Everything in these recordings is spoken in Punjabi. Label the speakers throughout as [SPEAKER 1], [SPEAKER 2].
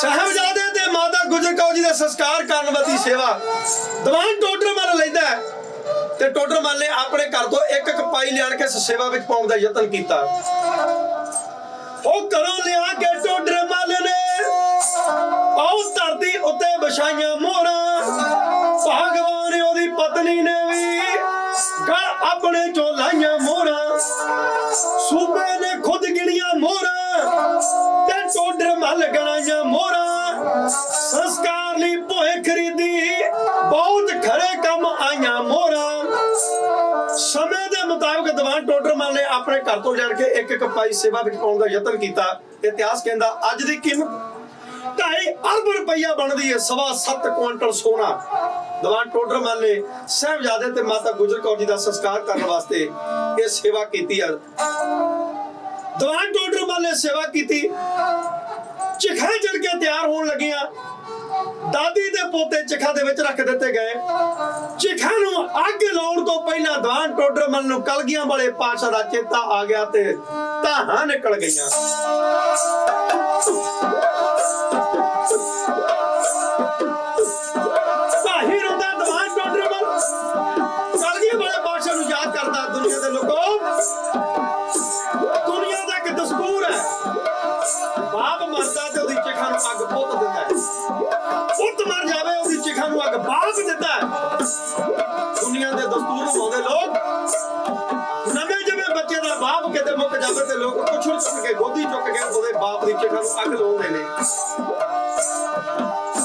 [SPEAKER 1] ਸਾਹਿਬਜ਼ਾਦੇ ਤੇ ਮਾਤਾ ਗੁਜਰ ਕੌਰ ਜੀ ਦਾ ਸੰਸਕਾਰ ਕਰਨ ਵਾਲੀ ਸੇਵਾ। ਦੀਵਾਨ ਟੋਡਰ ਮੱਲ ਲੈਂਦਾ ਤੇ ਟੋਡਰ ਮੱਲ ਨੇ ਆਪਣੇ ਘਰ ਤੋਂ ਇੱਕ ਇੱਕ ਪਾਈ ਲਿਆਣ ਕੇ ਸੇਵਾ ਵਿੱਚ ਪਾਉਣ ਦਾ ਯਤਨ ਕੀਤਾ। ਉਹ ਘਰੋਂ ਲਿਆ ਕੇ ਟੋਡਰ ਮੱਲ ਨੇ ਆਉ ਧਰਤੀ ਉੱਤੇ ਵਿਛਾਈਆਂ ਮੋਹਰਾਂ। ਭਗਵਾਨ ਉਹਦੀ ਪਤਨੀ ਨੇ ਵੀ ਆਪਣੇ ਚੋਂ ਲਾਈਆਂ ਮੋਹਰਾਂ। ਦੀਵਾਨ ਟੋਡਰ ਨੇ ਆਪਣੇ ਘਰ ਤੋਂ ਜਾਣ ਕੇ ਇੱਕ ਇੱਕ ਪਾਈ ਸੇਵਾ ਵਿੱਚ ਪਾਉਣ ਦਾ ਯਤਨ ਕੀਤਾ, ਇਤਿਹਾਸ ਕਹਿੰਦਾ, ਅੱਜ ਦੀ ਕੀਮਤ ਢਾਈ ਅਰਬ ਰੁਪਈਆ ਬਣਦੀ ਹੈ, ਸਵਾ ਸੱਤ ਕੁਇੰਟਲ ਸੋਨਾ। ਦੀਵਾਨ ਟੋਡਰ ਮੱਲ ਨੇ ਸਾਹਿਬਜ਼ਾਦੇ ਤੇ ਮਾਤਾ ਗੁਜਰ ਕੌਰ ਜੀ ਦਾ ਸੰਸਕਾਰ ਕਰਨ ਵਾਸਤੇ ਇਹ ਸੇਵਾ ਕੀਤੀ ਹੈ। ਦੀਵਾਨ ਟੋਡਰ ਨੇ ਸੇਵਾ ਕੀਤੀ। ਚਿਖਾ ਜੜ ਕੇ ਤਿਆਰ ਹੋਣ ਲੱਗੀਆਂ। ਦਾਦੀ ਦੇ ਪੋਤੇ ਚਿਖਾ ਦੇ ਵਿੱਚ ਰੱਖ ਦਿੱਤੇ ਗਏ। ਚਿਖਾ ਨੂੰ ਅੱਗ ਲਾਉਣ ਤੋਂ ਪਹਿਲਾਂ ਦੀਵਾਨ ਟੋਡਰ ਨੂੰ ਕਲਗੀਆਂ ਵਾਲੇ ਪਾਸ਼ਾ ਦਾ ਚੇਤਾ ਆ ਗਿਆ ਤੇ ਤਾਹਾਂ ਨਿਕਲ ਗਈਆਂ। ਭਾਹੀ ਰੋਂਦਾ ਦੀਵਾਨ ਟੋਡਰ ਕਲਗੀਆਂ ਵਾਲੇ ਪਾਸ਼ਾ ਨੂੰ ਯਾਦ ਕਰਦਾ ਦੁਨੀਆ ਦੇ ਲੋਕੋ ਪੁੱਤ ਦਿੰਦਾ ਹੈ। ਪੁੱਤ ਮਰ ਜਾਵੇ, ਉਹਦੀ ਚਿਖਾ ਨੂੰ ਅੱਗ ਬਾਪ ਦਿੰਦਾ ਹੈ। ਦੁਨੀਆ ਦੇ ਦਸਤੂਰ ਹੋਉਂਦੇ ਲੋਕ। ਨਵੇਂ ਜਿਵੇਂ ਬੱਚੇ ਦਾ ਬਾਪ ਕਿਤੇ ਮੁੱਕ ਜਾਵੇ ਤੇ ਲੋਕ ਕੁਛੜ ਚੁੱਕ ਕੇ, ਗੋਦੀ ਚੁੱਕ ਕੇ ਉਹਦੇ ਬਾਪ ਦੀ ਚਿਖਾ ਨੂੰ ਅੱਗ ਲਾਉਂਦੇ ਨੇ।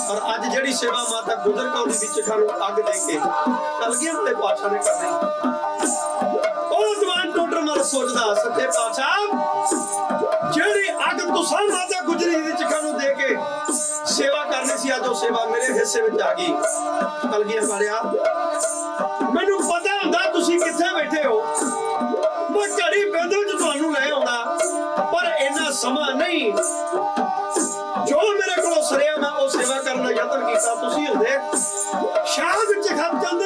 [SPEAKER 1] ਪਰ ਅੱਜ ਜਿਹੜੀ ਸੇਵਾ ਮਾਤਾ ਗੁਜਰ ਕੌਰ ਦੀ ਚਿਖਾ ਨੂੰ ਅੱਗ ਦੇ ਕੇ ਕਲਗੀਆਂ ਵਾਲੇ ਪਾਤਸ਼ਾਹ ਨੇ ਕਰਨੀ। ਉਹ ਦੀਵਾਨ ਟੋਡਰ ਮਲ ਸੋਚਦਾ, ਸੱਚੇ ਪਾਤਸ਼ਾਹ, ਜਿਹੜੀ ਅੱਗ ਤੁਸਾਂ ਮਾਤਾ ਹਿੱਸੇ ਵਿੱਚ ਆ ਗਈ। ਕਲਗੀਆਂ ਵਾਲਿਆ, ਮੈਨੂੰ ਪਤਾ ਹੁੰਦਾ ਤੁਸੀਂ ਕਿੱਥੇ ਬੈਠੇ ਹੋ। ਮੈਂ ਘੜੀ ਬੇਦਲ ਚ ਤੁਹਾਨੂੰ ਲੈ ਆਉਂਦਾ, ਪਰ ਇੰਨਾ ਸਮਾਂ ਨਹੀਂ। ਜੋ ਮੇਰੇ ਕੋਲੋਂ ਸਰਿਆ, ਮੈਂ ਉਹ ਸੇਵਾ ਕਰਨ ਦਾ ਯਤਨ ਕੀਤਾ। ਤੁਸੀਂ ਹੁੰਦੇ ਸ਼ਾਹ ਵਿੱਚ ਖੱਪ ਜਾਂਦੇ